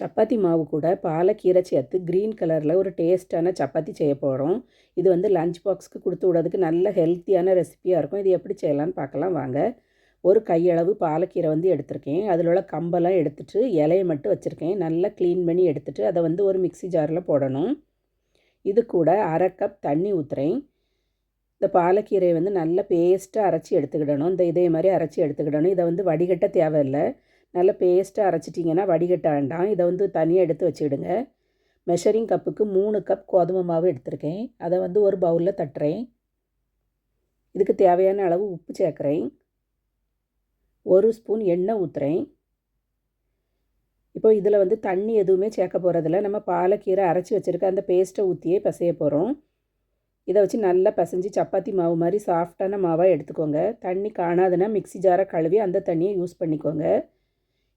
சப்பாத்தி மாவு கூட பாலக்கீரை சேர்த்து க்ரீன் கலரில் ஒரு டேஸ்ட்டான சப்பாத்தி செய்ய போகிறோம் இது வந்து லஞ்ச் பாக்ஸ்க்கு கொடுத்து விடுறதுக்கு நல்ல ஹெல்த்தியான ரெசிபியாக இருக்கும். இது எப்படி செய்யலான்னு பார்க்கலாம் வாங்க. ஒரு கையளவு பாலக்கீரை வந்து எடுத்திருக்கேன். அதில் உள்ள கம்பெல்லாம் எடுத்துட்டு இலையை மட்டும் வச்சுருக்கேன். நல்லா க்ளீன் பண்ணி எடுத்துட்டு அதை வந்து ஒரு மிக்ஸி ஜாரில் போடணும். இது கூட அரை கப் தண்ணி ஊற்றுறேன் இந்த பாலக்கீரையை வந்து நல்ல பேஸ்ட்டாக அரைச்சி எடுத்துக்கிடணும். இந்த இதே மாதிரி அரைச்சி எடுத்துக்கிடணும். இதை வந்து வடிகட்ட தேவையில்லை. நல்ல பேஸ்ட்டாக அரைச்சிட்டிங்கன்னா வடிகட்ட வேண்டாம். இதை வந்து தனியாக எடுத்து வச்சுக்கிடுங்க. மெஷரிங் கப்புக்கு மூணு கப் கோதுமை மாவு எடுத்திருக்கேன். அதை வந்து ஒரு பவுலில் தட்டுறேன். இதுக்கு தேவையான அளவு உப்பு சேர்க்குறேன். ஒரு ஸ்பூன் எண்ணெய் ஊற்றுறேன் இப்போ இதில் வந்து தண்ணி எதுவுமே சேர்க்க போகிறதில்ல நம்ம பாலக்கீரை அரைச்சி வச்சுருக்க அந்த பேஸ்ட்டை ஊற்றியே பிசைய போகிறோம் இதை வச்சு நல்லா பிசைஞ்சு சப்பாத்தி மாவு மாதிரி சாஃப்டான மாவாக எடுத்துக்கோங்க. தண்ணி காணாதுன்னா மிக்ஸி ஜாரை கழுவி அந்த தண்ணியை யூஸ் பண்ணிக்கோங்க.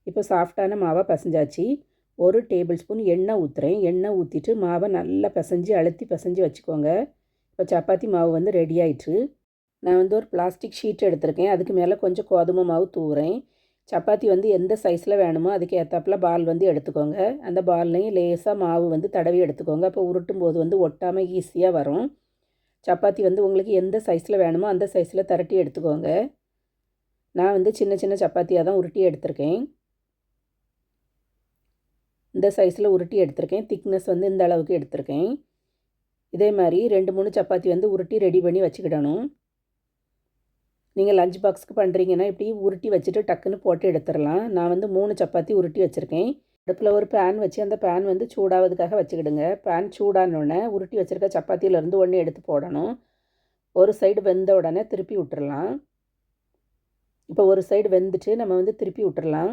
இப்போ சாஃப்டான மாவை பிசைஞ்சாச்சு. ஒரு டேபிள் ஸ்பூன் எண்ணெய் ஊற்றுறேன் எண்ணெய் ஊற்றிட்டு மாவை நல்லா பிசைஞ்சு அழுத்தி பிசைஞ்சு வச்சுக்கோங்க. இப்போ சப்பாத்தி மாவு வந்து ரெடி ஆயிட்டு நான் வந்து ஒரு பிளாஸ்டிக் ஷீட் எடுத்திருக்கேன். அதுக்கு மேலே கொஞ்சம் கோதுமை மாவு தூவுறேன். சப்பாத்தி வந்து எந்த சைஸில் வேணுமோ அதுக்கு ஏற்றாப்பில் பால் வந்து எடுத்துக்கோங்க. அந்த பால்லையும் லேசாக மாவு வந்து தடவி எடுத்துக்கோங்க. அப்போ உருட்டும் போது வந்து ஒட்டாமல் ஈஸியாக வரும். சப்பாத்தி வந்து உங்களுக்கு எந்த சைஸில் வேணுமோ அந்த சைஸில் திரட்டி எடுத்துக்கோங்க. நான் வந்து சின்ன சின்ன சப்பாத்தியாக தான் உருட்டி எடுத்திருக்கேன். இந்த சைஸில் உருட்டி எடுத்திருக்கேன். திக்னஸ் வந்து இந்த அளவுக்கு எடுத்திருக்கேன். இதே மாதிரி ரெண்டு மூணு சப்பாத்தி வந்து உருட்டி ரெடி பண்ணி வச்சுக்கிடணும். நீங்கள் லஞ்ச் பாக்ஸ்க்கு பண்ணுறீங்கன்னா இப்படி உருட்டி வச்சுட்டு டக்குன்னு போட்டு எடுத்துடலாம். நான் வந்து மூணு சப்பாத்தி உருட்டி வச்சுருக்கேன். அடுப்பில் ஒரு பேன் வச்சு அந்த பேன் வந்து சூடாவதுக்காக வச்சுக்கிடுங்க. பேன் சூடானோடனே உருட்டி வச்சுருக்க சப்பாத்தியிலேருந்து ஒன்று எடுத்து போடணும். ஒரு சைடு வெந்த உடனே திருப்பி விட்டுறலாம். இப்போ ஒரு சைடு வெந்துட்டு நம்ம வந்து திருப்பி விட்டுறலாம்.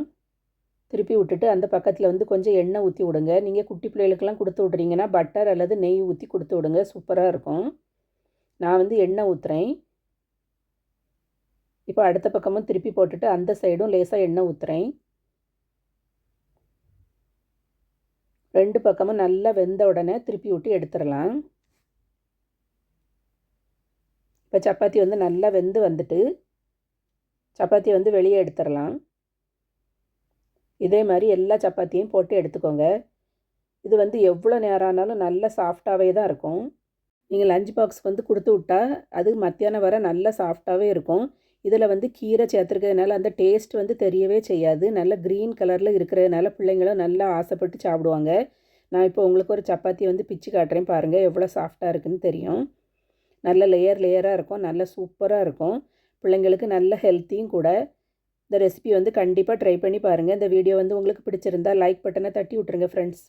திருப்பி விட்டுட்டு அந்த பக்கத்தில் வந்து கொஞ்சம் எண்ணெய் ஊற்றி விடுங்க. நீங்கள் குட்டி பிள்ளைகளுக்கெல்லாம் கொடுத்து விட்றீங்கன்னா பட்டர் அல்லது நெய் ஊற்றி கொடுத்து விடுங்க. சூப்பராக இருக்கும். நான் வந்து எண்ணெய் ஊற்றுறேன் இப்போ அடுத்த பக்கமும் திருப்பி போட்டுட்டு அந்த சைடும் லேசாக எண்ணெய் ஊற்றுறேன் ரெண்டு பக்கமும் நல்லா வெந்த உடனே திருப்பி விட்டு எடுத்துடலாம். இப்போ சப்பாத்தி வந்து நல்லா வெந்து வந்துட்டு சப்பாத்தி வந்து வெளியே எடுத்துடலாம். இதே மாதிரி எல்லா சப்பாத்தியும் போட்டு எடுத்துக்கோங்க. இது வந்து எவ்வளோ நேரம் ஆனாலும் நல்ல சாஃப்டாகவே தான் இருக்கும். நீங்கள் லஞ்ச் பாக்ஸ் வந்து கொடுத்து விட்டா அது மத்தியானம் வர நல்ல சாஃப்டாகவே இருக்கும். இதில் வந்து கீரை சேர்த்துருக்கிறதுனால அந்த டேஸ்ட் வந்து தெரியவே செய்யாது. நல்ல க்ரீன் கலரில் இருக்கிறதுனால பிள்ளைங்களும் நல்லா ஆசைப்பட்டு சாப்பிடுவாங்க. நான் இப்போ உங்களுக்கு ஒரு சப்பாத்தி வந்து பிச்சு காட்டுறேன் பாருங்கள் எவ்வளோ சாஃப்டாக இருக்குன்னு தெரியும். நல்ல லேயர் லேயராக இருக்கும். நல்ல சூப்பராக இருக்கும். பிள்ளைங்களுக்கு நல்ல ஹெல்த்தியும் கூட. இந்த ரெசிபி வந்து கண்டிப்பாக ட்ரை பண்ணி பாருங்கள் இந்த வீடியோ வந்து உங்களுக்கு பிடிச்சிருந்தா லைக் பட்டனை தட்டி விட்ருங்க ஃப்ரெண்ட்ஸ்